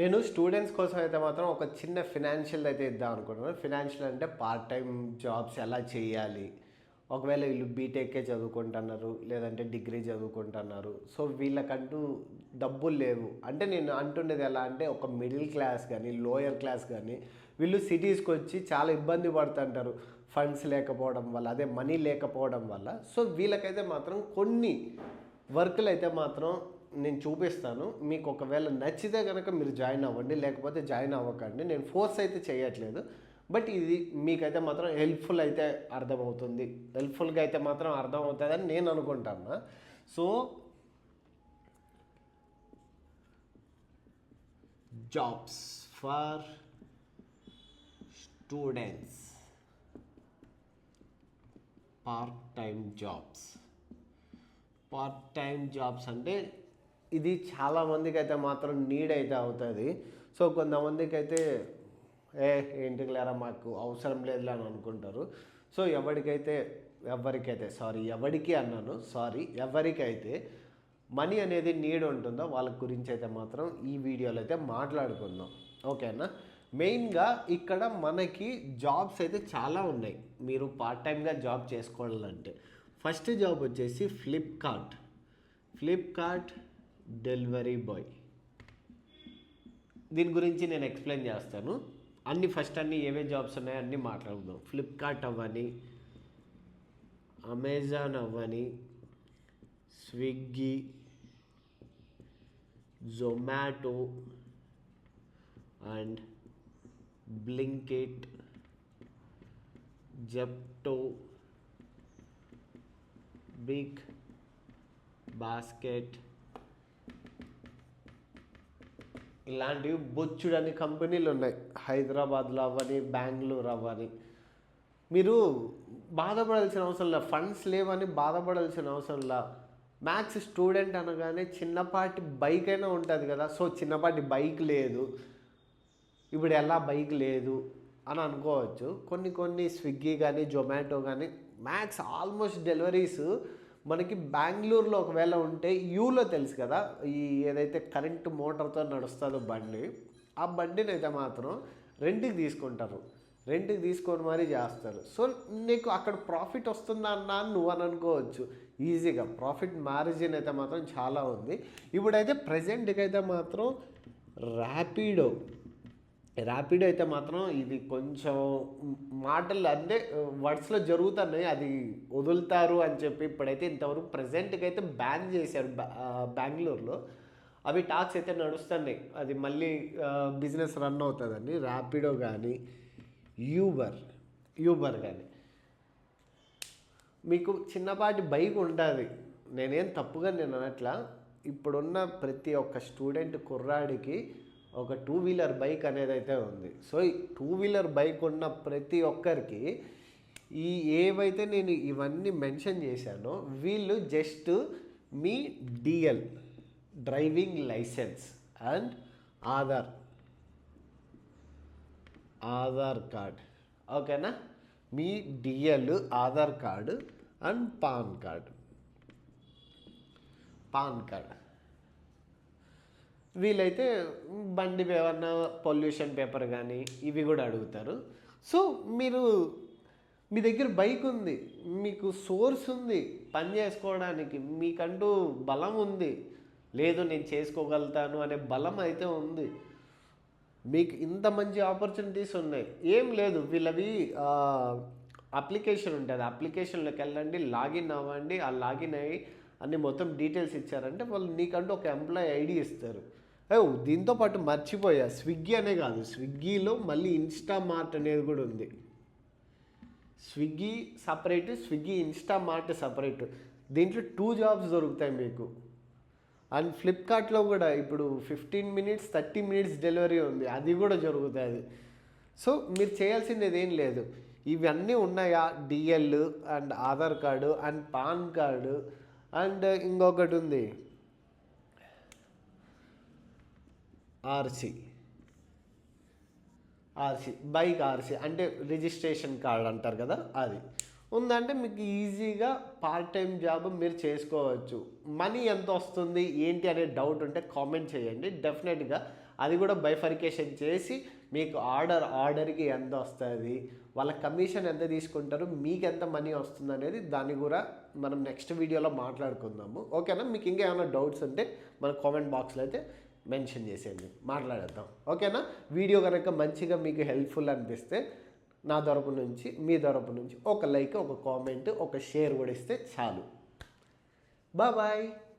నేను స్టూడెంట్స్ కోసం అయితే మాత్రం ఒక చిన్న ఫినాన్షియల్ అయితే ఇద్దాం అనుకుంటున్నాను. ఫినాన్షియల్ అంటే పార్ట్ టైం జాబ్స్ ఎలా చేయాలి? ఒకవేళ వీళ్ళు బీటెక్కే చదువుకుంటున్నారు లేదంటే డిగ్రీ చదువుకుంటున్నారు సో వీళ్ళకంటూ డబ్బులు లేవు. అంటే నేను అంటుండేది ఎలా అంటే ఒక మిడిల్ క్లాస్ కానీ లోయర్ క్లాస్ కానీ వీళ్ళు సిటీస్కి వచ్చి చాలా ఇబ్బంది పడుతుంటారు. ఫండ్స్ లేకపోవడం వల్ల అదే మనీ లేకపోవడం వల్ల. సో వీళ్ళకైతే మాత్రం కొన్ని వర్కులు అయితే మాత్రం నేను చూపిస్తాను. మీకు ఒకవేళ నచ్చితే కనుక మీరు జాయిన్ అవ్వండి. లేకపోతే జాయిన్ అవ్వకండి. నేను ఫోర్స్ అయితే చేయట్లేదు. బట్ ఇది మీకైతే మాత్రం హెల్ప్ఫుల్ అయితే అర్థమవుతుంది. హెల్ప్ఫుల్గా అయితే మాత్రం అర్థమవుతుందని నేను అనుకుంటాను so jobs for students. Part time jobs. Part time jobs అంటే ఇది చాలా మందికి అయితే మాత్రం నీడ్ అయితే అవుతుంది. సో కొంతమందికి అయితే ఏ ఏంటికి లేరా మాకు అవసరం లేదులే అని అనుకుంటారు. సో ఎవరికైతే ఎవరికైతే సారీ ఎవరికి అన్నాను సారీ ఎవరికైతే మనీ అనేది నీడ్ ఉంటుందో వాళ్ళ గురించి అయితే మాత్రం ఈ వీడియోలో అయితే మాట్లాడుకుందాం. ఓకేనా? మెయిన్గా ఇక్కడ మనకి జాబ్స్ అయితే చాలా ఉన్నాయి. మీరు పార్ట్ టైంగా జాబ్ చేసుకోవాలంటే. ఫస్ట్ జాబ్ వచ్చేసి ఫ్లిప్కార్ట్. Flipkart delivery boy. దీని గురించి నేను ఎక్స్ప్లెయిన్ చేస్తాను. అన్ని ఫస్ట్ అన్ని ఏవే జాబ్స్ ఉన్నాయో అన్నీ మాట్లాడుకుందాం. ఫ్లిప్కార్ట్ అవ్వని అమెజాన్ అవ్వని Swiggy Zomato and Blinkit Zepto BigBasket ఇలాంటివి బొచ్చుడని కంపెనీలు ఉన్నాయి. హైదరాబాద్లో అవ్వని బెంగళూరు అవ్వని. మీరు బాధపడాల్సిన అవసరం లేదు ఫండ్స్ లేవని బాధపడాల్సిన అవసరం లే. మ్యాథ్స్ స్టూడెంట్ అనగానే చిన్నపాటి బైక్ అయినా ఉంటుంది కదా. సో చిన్నపాటి బైక్ లేదు. ఇప్పుడు ఎలా బైక్ లేదు అని అనుకోవచ్చు. కొన్ని కొన్ని స్విగ్గీ కానీ జొమాటో కానీ మ్యాథ్స్ ఆల్మోస్ట్ డెలివరీస్ మనకి బెంగళూరులో ఒకవేళ ఉంటే యూలో తెలుసు కదా ఈ ఏదైతే కరెంట్ మోటార్తో నడుస్తుందో బండి ఆ బండిని అయితే మాత్రం రెంట్కి తీసుకుంటారు. రెంట్కి తీసుకొని మరీ చేస్తారు. సో నీకు అక్కడ ప్రాఫిట్ వస్తుందా అన్నా అని నువ్వు అని అనుకోవచ్చు. ఈజీగా ప్రాఫిట్ మార్జిన్ అయితే మాత్రం చాలా ఉంది. ఇప్పుడైతే ప్రజెంట్కి అయితే మాత్రం ర్యాపిడో ర్యాపిడో అయితే మాత్రం ఇది కొంచెం మాటలు అంటే వర్డ్స్లో జరుగుతున్నాయి. అది వదులుతారు అని చెప్పి ఇప్పుడైతే ఇంతవరకు ప్రజెంట్కి అయితే బ్యాన్ చేశారు బెంగళూరులో. అవి టాక్స్ అయితే నడుస్తున్నాయి. అది మళ్ళీ బిజినెస్ రన్ అవుతుందండి. ర్యాపిడో కానీ యూబర్ యూబర్ కానీ మీకు చిన్నపాటి బైక్ ఉంటుంది నేనేం తప్పుగా నేను అనట్లా. ఇప్పుడున్న ప్రతి ఒక్క స్టూడెంట్ కుర్రాడికి ఒక టూ వీలర్ బైక్ అనేది అయితే ఉంది సో టూ వీలర్ బైక్ ఉన్న ప్రతి ఒక్కరికి ఈ ఏవైతే నేను ఇవన్నీ మెన్షన్ చేశానో వీళ్ళు just me DL driving licence and Aadhaar Aadhaar card ఓకేనా మీ DL Aadhaar card and PAN card PAN card వీలైతే బండి ఏమన్నా పొల్యూషన్ పేపర్ కానీ ఇవి కూడా అడుగుతారు. సో మీరు మీ దగ్గర బైక్ ఉంది మీకు సోర్స్ ఉంది పని చేసుకోవడానికి మీకంటూ బలం ఉంది లేదు నేను చేసుకోగలుగుతాను అనే బలం అయితే ఉంది. మీకు ఇంత మంచి ఆపర్చునిటీస్ ఉన్నాయి. ఏం లేదు వీళ్ళవి అప్లికేషన్ ఉంటుంది. అప్లికేషన్లోకి వెళ్ళండి లాగిన్ అవ్వండి ఆ లాగిన్ అయ్యి అన్ని మొత్తం డీటెయిల్స్ ఇచ్చారంటే వాళ్ళు నీకంటూ ఒక ఎంప్లాయీ ఐడి ఇస్తారు. ఓ దీంతో పాటు మర్చిపోయా. స్విగ్గీ అనే కాదు. స్విగ్గీలో మళ్ళీ ఇన్స్టా మార్ట్ అనేది కూడా ఉంది. Swiggy separate Swiggy Instamart separate దీంట్లో టూ జాబ్స్ దొరుకుతాయి మీకు. అండ్ ఫ్లిప్కార్ట్లో కూడా ఇప్పుడు fifteen minutes thirty minutes delivery ఉంది. అది కూడా జరుగుతుంది. సో మీరు చేయాల్సింది ఏం లేదు. ఇవన్నీ ఉన్నాయా? DL and Aadhaar card and PAN card and ఇంకొకటి ఉంది. ఆర్సీ. ఆర్సీ బైక్ ఆర్సీ అంటే రిజిస్ట్రేషన్ కార్డ్ అంటారు కదా అది. ఉందంటే మీకు ఈజీగా పార్ట్ టైం జాబ్ మీరు చేసుకోవచ్చు. మనీ ఎంత వస్తుంది ఏంటి అనే డౌట్ ఉంటే కామెంట్ చేయండి. డెఫినెట్గా అది కూడా బైఫర్కేషన్ చేసి మీకు ఆర్డర్ ఆర్డర్కి ఎంత వస్తుంది వాళ్ళ కమిషన్ ఎంత తీసుకుంటారు మీకు ఎంత మనీ వస్తుంది అనేది దాన్ని కూడా మనం నెక్స్ట్ వీడియోలో మాట్లాడుకుందాము. ఓకేనా? మీకు ఇంకా ఏమైనా డౌట్స్ ఉంటే మన కామెంట్ బాక్స్లో అయితే మెన్షన్ చేసేయండి. మాట్లాడేద్దాం. ఓకేనా? వీడియో కనుక మంచిగా మీకు హెల్ప్ఫుల్ అనిపిస్తే నా తరపు నుంచి మీ తరపు నుంచి ఒక లైక్ ఒక కామెంట్ ఒక షేర్ కూడా ఇస్తే చాలు. బాయ్.